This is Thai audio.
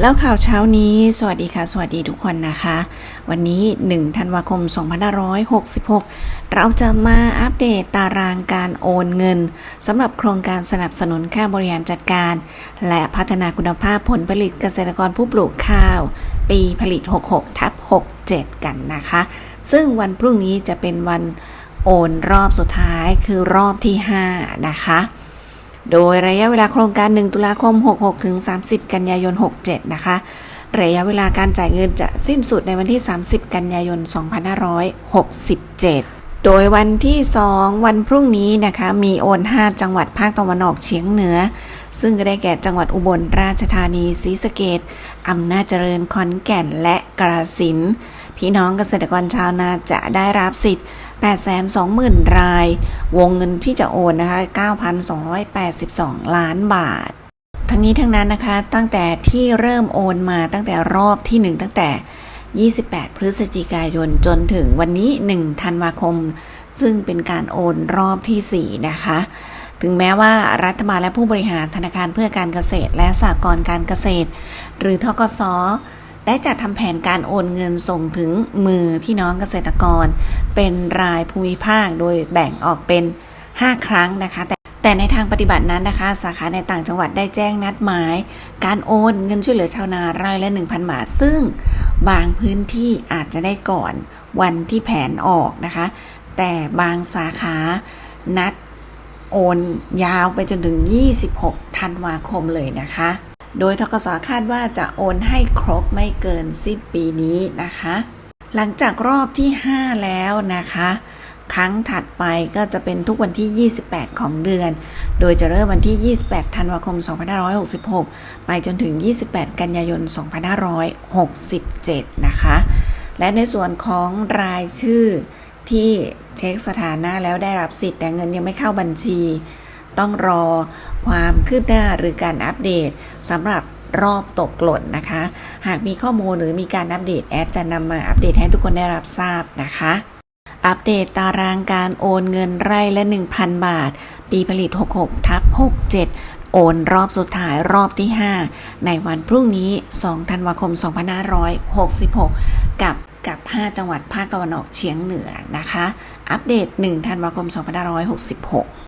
แล้วข่าวเช้านี้ สวัสดีค่ะ สวัสดีทุกคนนะคะ วันนี้ 1 ธันวาคม 2566 เราจะมาอัปเดตตารางการโอนเงินสำหรับโครงการสนับสนุนค่าบริหารจัดการ และพัฒนาคุณภาพผลผลิตเกษตรกรผู้ปลูกข้าว ปีผลิต 66 ทับ 67 กันนะคะ ซึ่งวันพรุ่งนี้จะเป็นวันโอนรอบสุดท้ายคือรอบที่ 5 นะคะ โดยระยะเวลาโครงการ 1 ตุลาคม 66 ถึง 30 กันยายน 67 นะคะ ระยะเวลาการจ่ายเงินจะสิ้นสุดในวันที่ 30 กันยายน 2567โดยวันที่ 2 วันพรุ่งนี้นะคะมีโอน 5 จังหวัดภาคตะวันออกเฉียงเหนือ ซึ่งก็ได้แก่จังหวัดอุบลราชธานีศรีสะเกดอำนาจเจริญขอนแก่นและกระสินพี่น้องเกษตรกรชาวนาจะได้รับสิทธิ์ 820,000 ราย วงเงินที่จะโอนนะคะ 9,282 ล้านบาท ทั้งนี้ทั้งนั้นนะคะ ตั้งแต่ที่เริ่มโอนมาตั้งแต่รอบที่ 1 ตั้งแต่ 28 พฤศจิกายนจนถึงวันนี้ 1 ธันวาคม ซึ่งเป็นการโอนรอบที่ 4 นะคะ ถึงแม้ว่ารัฐบาลและผู้บริหารธนาคารเพื่อการเกษตร และสหกรณ์การเกษตร หรือทกส ได้จัดทำแผนการโอนเงินส่งถึงมือพี่น้องเกษตรกร เป็นรายภูมิภาคโดยแบ่งออกเป็น 5 ครั้งนะคะ แต่แต่ในทางปฏิบัตินั้นนะคะ สาขาในต่างจังหวัดได้แจ้งนัดหมาย การโอนเงินช่วยเหลือชาวนารายละ 1,000 บาท ซึ่งบางพื้นที่อาจจะได้ก่อนวันที่แผนออกนะคะ แต่บางสาขานัดโอนยาวไปจนถึง 26 ธันวาคมเลยนะคะ โดยทกสคาดว่าจะโอนให้ครบไม่เกินสิ้นปีนี้นะคะ หลังจากรอบที่ 5 แล้วนะคะ ครั้งถัดไปก็จะเป็นทุกวันที่ 28 ของเดือน โดยจะเริ่มวันที่ 28 ธันวาคม 2566 ไปจนถึง 28 กันยายน 2567 นะคะ และในส่วนของรายชื่อที่เช็คสถานะแล้วได้รับสิทธิ์แต่เงินยังไม่เข้าบัญชี ต้องรอความคืบหน้าหรือการอัปเดตสำหรับรอบตกหล่นนะคะ หากมีข้อมูลหรือมีการอัปเดตแอดจะนำมาอัปเดตให้ทุกคนได้รับทราบนะคะ อัปเดตตารางการโอนเงินไร่ละ 1,000 บาท ปีผลิต 66 ทับ 67 โอนรอบสุดท้ายรอบที่ 5 ในวันพรุ่งนี้ 2 ธันวาคม 2566 กับกับ 5 จังหวัดภาคตะวันออกเฉียงเหนือนะคะ อัปเดต 1 ธันวาคม 2566